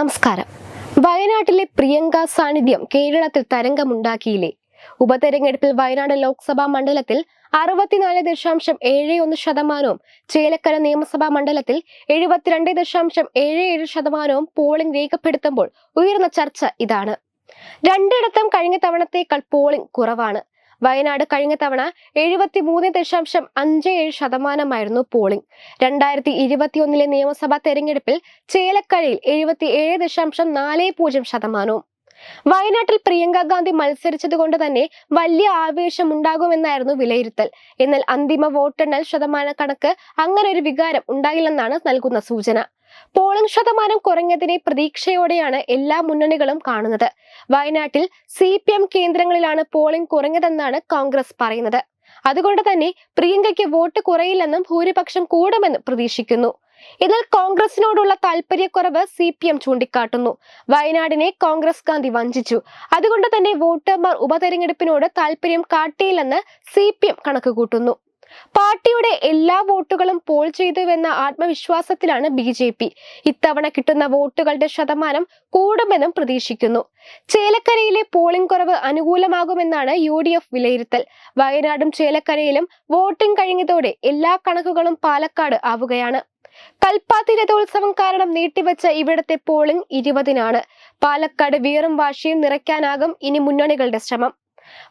നമസ്കാരം വയനാട്ടിലെ പ്രിയങ്ക സാന്നിധ്യം കേരളത്തിൽ തരംഗമുണ്ടാക്കിയില്ലേ? ഉപതെരഞ്ഞെടുപ്പിൽ വയനാട് ലോക്സഭാ മണ്ഡലത്തിൽ അറുപത്തിനാല് ദശാംശം ഏഴ് ഒന്ന് ശതമാനവും ചേലക്കര നിയമസഭാ മണ്ഡലത്തിൽ എഴുപത്തിരണ്ട് ദശാംശം ഏഴ് ഏഴ് ശതമാനവും പോളിംഗ് രേഖപ്പെടുത്തുമ്പോൾ ഉയർന്ന ചർച്ച ഇതാണ്. രണ്ടിടത്തും കഴിഞ്ഞ തവണത്തേക്കാൾ പോളിംഗ് കുറവാണ്. വയനാട് കഴിഞ്ഞ തവണ എഴുപത്തി മൂന്ന് ദശാംശം അഞ്ച് ഏഴ് ശതമാനമായിരുന്നു പോളിംഗ് രണ്ടായിരത്തി ഇരുപത്തിയൊന്നിലെ നിയമസഭാ തെരഞ്ഞെടുപ്പിൽ ചേലക്കരയിൽ എഴുപത്തി ഏഴ് ദശാംശം നാല് പൂജ്യം ശതമാനവും. വയനാട്ടിൽ പ്രിയങ്ക ഗാന്ധി മത്സരിച്ചത് കൊണ്ട് തന്നെ വലിയ ആവേശം ഉണ്ടാകുമെന്നായിരുന്നു വിലയിരുത്തൽ. എന്നാൽ അന്തിമ വോട്ടെണ്ണൽ ശതമാന കണക്ക് അങ്ങനെ ഒരു വികാരം ഉണ്ടായില്ലെന്നാണ് നൽകുന്ന സൂചന. പോളിംഗ് ശതമാനം കുറഞ്ഞതിനെ പ്രതീക്ഷയോടെയാണ് എല്ലാ മുന്നണികളും കാണുന്നത്. വയനാട്ടിൽ സി പി എം കേന്ദ്രങ്ങളിലാണ് പോളിംഗ് കുറഞ്ഞതെന്നാണ് കോൺഗ്രസ് പറയുന്നത്. അതുകൊണ്ട് തന്നെ പ്രിയങ്കയ്ക്ക് വോട്ട് കുറയില്ലെന്നും ഭൂരിപക്ഷം കൂടുമെന്നും പ്രതീക്ഷിക്കുന്നു. എന്നാൽ കോൺഗ്രസിനോടുള്ള താല്പര്യക്കുറവ് സി പി എം ചൂണ്ടിക്കാട്ടുന്നു. വയനാടിനെ കോൺഗ്രസ് ഗാന്ധി വഞ്ചിച്ചു. അതുകൊണ്ട് തന്നെ വോട്ടർമാർ ഉപതെരഞ്ഞെടുപ്പിനോട് താല്പര്യം കാട്ടിയില്ലെന്ന് സി പി എം കണക്ക് കൂട്ടുന്നു പാർട്ടിയുടെ എല്ലാ വോട്ടുകളും പോൾ ചെയ്തുവെന്ന ആത്മവിശ്വാസത്തിലാണ് ബി ജെ പി. ഇത്തവണ കിട്ടുന്ന വോട്ടുകളുടെ ശതമാനം കൂടുമെന്നും പ്രതീക്ഷിക്കുന്നു. ചേലക്കരയിലെ പോളിംഗ് കുറവ് അനുകൂലമാകുമെന്നാണ് യു ഡി എഫ് വിലയിരുത്തൽ. വയനാടും ചേലക്കരയിലും വോട്ടിംഗ് കഴിഞ്ഞതോടെ എല്ലാ കണക്കുകളും പാലക്കാട് ആവുകയാണ്. കൽപ്പാത്തി രഥോത്സവം കാരണം നീട്ടിവെച്ച ഇവിടത്തെ പോളിംഗ് ഇരുപതിനാണ്. പാലക്കാട് വീറും വാശിയും നിറയ്ക്കാനാകും ഇനി മുന്നണികളുടെ ശ്രമം.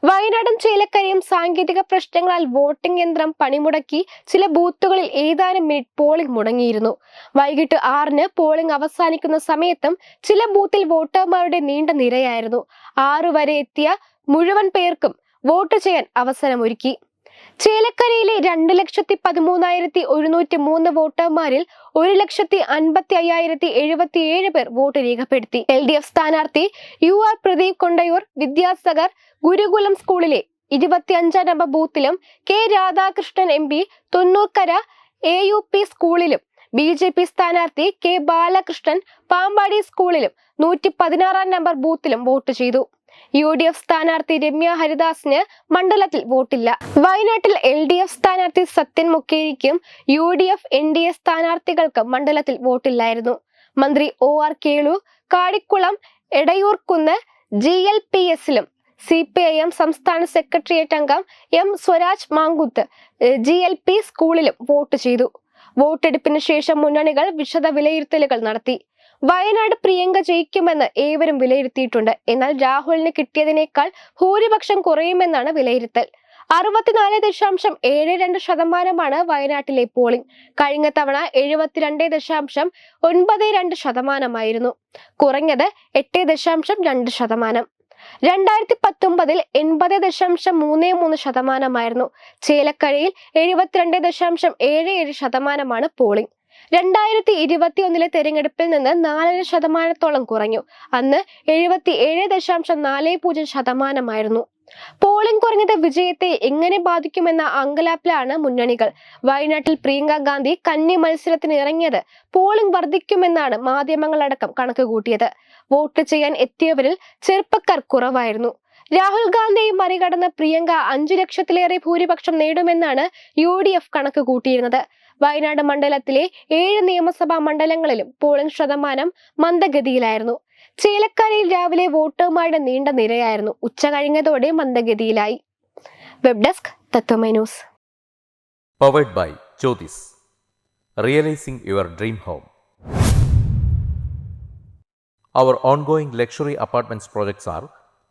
വയനാടും ചേലക്കരയും സാങ്കേതിക പ്രശ്നങ്ങളാൽ വോട്ടിംഗ് യന്ത്രം പണിമുടക്കി ചില ബൂത്തുകളിൽ ഏതാനും മിനിറ്റ് പോളിംഗ് മുടങ്ങിയിരുന്നു. വൈകിട്ട് ആറിന് പോളിംഗ് അവസാനിക്കുന്ന സമയത്തും ചില ബൂത്തിൽ വോട്ടർമാരുടെ നീണ്ട നിരയായിരുന്നു. ആറു വരെ എത്തിയ മുഴുവൻ പേർക്കും വോട്ട് ചെയ്യാൻ അവസരമൊരുക്കി. ചേലക്കരയിലെ രണ്ട് ലക്ഷത്തി പതിമൂന്നായിരത്തി ഒരുന്നൂറ്റി മൂന്ന് വോട്ടർമാരിൽ ഒരു ലക്ഷത്തി അൻപത്തി അയ്യായിരത്തി എഴുപത്തി ഏഴ് പേർ വോട്ട് രേഖപ്പെടുത്തി. എൽ ഡി എഫ് സ്ഥാനാർത്ഥി യു ആർ പ്രദീപ് കൊണ്ടയൂർ വിദ്യാസഗർ ഗുരുകുലം സ്കൂളിലെ ഇരുപത്തിയഞ്ചാം number ബൂത്തിലും K Radhakrishnan M P Thonnurkara A U P സ്കൂളിലും ബി ജെ പി സ്ഥാനാർത്ഥി കെ ബാലകൃഷ്ണൻ പാമ്പാടി സ്കൂളിലും നൂറ്റി പതിനാറാം നമ്പർ ബൂത്തിലും വോട്ട് ചെയ്തു. യു ഡി എഫ് സ്ഥാനാർത്ഥി രമ്യ ഹരിദാസിന് മണ്ഡലത്തിൽ വോട്ടില്ല. വയനാട്ടിൽ എൽ ഡി എഫ് സ്ഥാനാർത്ഥി Sathyan മുക്കേരിക്കും U D F N D A സ്ഥാനാർത്ഥികൾക്കും മണ്ഡലത്തിൽ വോട്ടില്ലായിരുന്നു. മന്ത്രി O R Kelu Kadikkulam Edayurkunnu G L P എസിലും C P I M സംസ്ഥാന സെക്രട്ടേറിയറ്റ് അംഗം M Swaraj Mankuth G L P സ്കൂളിലും വോട്ട് ചെയ്തു. വോട്ടെടുപ്പിന് ശേഷം മുന്നണികൾ വിശദ വിലയിരുത്തലുകൾ നടത്തി. വയനാട് പ്രിയങ്ക ജയിക്കുമെന്ന് ഏവരും വിലയിരുത്തിയിട്ടുണ്ട്. എന്നാൽ രാഹുലിന് കിട്ടിയതിനേക്കാൾ ഭൂരിപക്ഷം കുറയുമെന്നാണ് വിലയിരുത്തൽ. അറുപത്തിനാല് ദശാംശം ഏഴ് രണ്ട് ശതമാനമാണ് വയനാട്ടിലെ പോളിംഗ്. കഴിഞ്ഞ തവണ എഴുപത്തിരണ്ട് ദശാംശം ഒൻപത് രണ്ട് ശതമാനമായിരുന്നു. കുറഞ്ഞത് എട്ട് ദശാംശം രണ്ട് ശതമാനം. രണ്ടായിരത്തി പത്തൊമ്പതിൽ എൺപത് ദശാംശം മൂന്ന് മൂന്ന് ശതമാനമായിരുന്നു. ചേലക്കരയിൽ എഴുപത്തിരണ്ട് ദശാംശം ഏഴ് ഏഴ് ശതമാനമാണ് പോളിംഗ്. രണ്ടായിരത്തി ഇരുപത്തി ഒന്നിലെ തെരഞ്ഞെടുപ്പിൽ നിന്ന് നാലര ശതമാനത്തോളം കുറഞ്ഞു. അന്ന് എഴുപത്തി ഏഴ് ദശാംശം നാല് പൂജ്യം ശതമാനമായിരുന്നു. പോളിംഗ് കുറഞ്ഞത് വിജയത്തെ എങ്ങനെ ബാധിക്കുമെന്ന അങ്കലാപ്പിലാണ് മുന്നണികൾ. വയനാട്ടിൽ പ്രിയങ്ക ഗാന്ധി കന്നി മത്സരത്തിന് ഇറങ്ങിയത് പോളിംഗ് വർദ്ധിക്കുമെന്നാണ് മാധ്യമങ്ങളടക്കം കണക്ക് കൂട്ടിയത്. വോട്ട് ചെയ്യാൻ എത്തിയവരിൽ ചെറുപ്പക്കാർ കുറവായിരുന്നു. രാഹുൽ ഗാന്ധിയെ മറികടന്ന് പ്രിയങ്ക അഞ്ചു ലക്ഷത്തിലേറെ ഭൂരിപക്ഷം നേടുമെന്നാണ് യു ഡി എഫ് കണക്ക് കൂട്ടിയിരുന്നത്. വയനാട് മണ്ഡലത്തിലെ ഏഴ് നിയമസഭാ മണ്ഡലങ്ങളിലും പോളിംഗ് ശതമാനം മന്ദഗതിയിലായിരുന്നു. ചേലക്കരയിൽ രാവിലെ വോട്ടർമാരുടെ നീണ്ട നിരയായിരുന്നു. ഉച്ച കഴിഞ്ഞതോടെ മന്ദഗതിയിലായി. Web desk Tatwamayi news. Powered by Jyothis realising your dream home